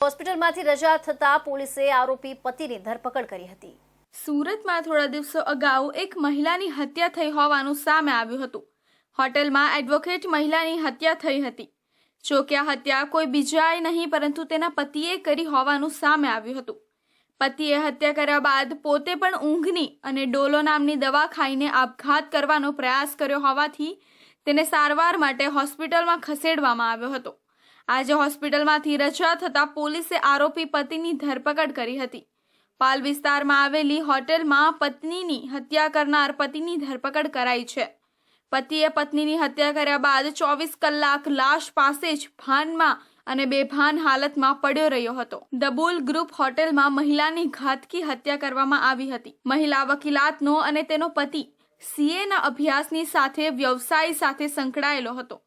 હોસ્પિટલમાંથી રજા થતા પોલીસે આરોપી પતિની ધરપકડ કરી હતી. સુરતમાં થોડા દિવસો અગાઉ એક મહિલાની હત્યા થઈ હોવાનું સામે આવ્યું હતું. હોટેલમાં એડવોકેટ મહિલાની હત્યા થઈ હતી. જો કે આ હત્યા કોઈ બીજાએ નહીં, પરંતુ તેના પતિએ કરી હોવાનું સામે આવ્યું હતું. પતિએ હત્યા કર્યા બાદ પોતે પણ ઊંઘની અને ડોલો નામની દવા ખાઈને આપઘાત કરવાનો પ્રયાસ કર્યો હોવાથી તેને સારવાર માટે હોસ્પિટલમાં ખસેડવામાં આવ્યો હતો. આજે હોસ્પિટલમાંથી રજા થતાં પોલીસે આરોપી પતિની ધરપકડ કરી હતી. પાલ વિસ્તારમાં આવેલી હોટેલમાં પત્નીની હત્યા કરનાર પતિની ધરપકડ કરાઈ છે. પતિએ પત્નીની હત્યા કર્યા બાદ ચોવીસ કલાક લાશ પાસે જ ભાનમાં અને બેભાન હાલતમાં પડ્યો રહ્યો હતો. દબુલ ગ્રુપ હોટેલમાં મહિલાની ઘાતકી હત્યા કરવામાં આવી હતી. મહિલા વકીલાતનો અને તેનો પતિ સીએના અભ્યાસની સાથે વ્યવસાય સાથે સંકળાયેલો હતો.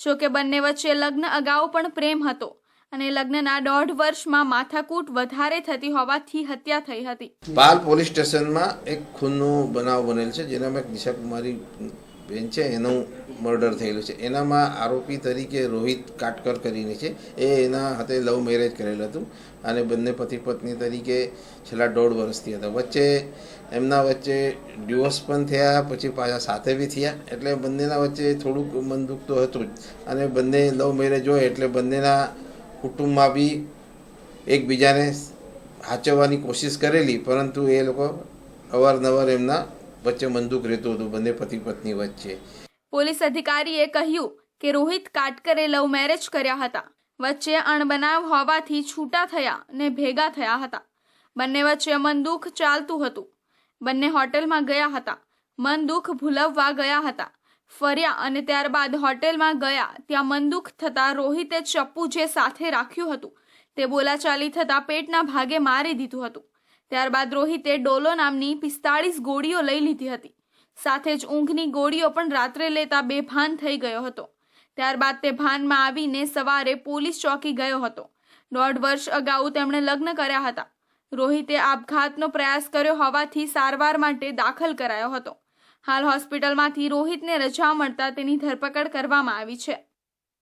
જો કે બંને વચ્ચે લગ્ન અગાઉ પણ પ્રેમ હતો અને લગ્નના દોઢ વર્ષમાં માથાકૂટ વધારે થતી હોવાથી હત્યા થઈ હતી. પાલ પોલીસ સ્ટેશનમાં એક ખૂનનો બનાવ બનેલ છે, જેનામાં દિશા કુમારી બેન છે, એનું મર્ડર થયેલું છે. એનામાં આરોપી તરીકે રોહિત કાટકર કરીને છે. એ એના હાથે લવ મેરેજ કરેલું હતું અને બંને પતિ પત્ની તરીકે છેલ્લા દોઢ વર્ષથી હતા. વચ્ચે એમના વચ્ચે ડિવોર્સ પણ થયા, પછી પાછા સાથે બી થયા. એટલે બંનેના વચ્ચે થોડુંક મન દુઃખ તો હતું જ. અને બંને લવ મેરેજ હોય એટલે બંનેના કુટુંબમાં બી એકબીજાને હાચવવાની કોશિશ કરેલી. પરંતુ એ લોકો અવારનવાર એમના વચ્ચે મંદુક રહેતું હતું, બંને પતિ પત્ની વચ્ચે. પોલીસ અધિકારીએ કહ્યું કે રોહિત કાટકરે લવ મેરેજ કર્યા હતા. વચ્ચે અણબનાવ હોવાથી છૂટા થયા ને ભેગા થયા હતા. બંને વચ્ચે મનદુખ ચાલતું હતું. બંને હોટેલમાં ગયા હતા. મનદુખ ભૂલવવા ગયા હતા. ફર્યા અને ત્યારબાદ હોટેલમાં ગયા ત્યાં મનદુખ થતાં રોહિતે ચપ્પુ જે સાથે રાખ્યું હતું તે બોલાચાલી થતાં પેટના ભાગે મારી દીધું હતું. ત્યારબાદ રોહિતે ડોલો નામની પિસ્તાળીસ ગોળીઓ લઈ લીધી હતી. સાથે જ ઊંઘની ગોળીઓ પણ રાત્રે લેતા બેભાન થઈ ગયો હતો. ત્યારબાદ તે ભાનમાં આવીને સવારે પોલીસ ચોકી ગયો હતો. દોઢ વર્ષ અગાઉ તેમણે લગ્ન કર્યા હતા. રોહિતે આપઘાતનો પ્રયાસ કર્યો હોવાથી સારવાર માટે દાખલ કરાયો હતો. હાલ હોસ્પિટલમાંથી રોહિતને રજા મળતા તેની ધરપકડ કરવામાં આવી છે.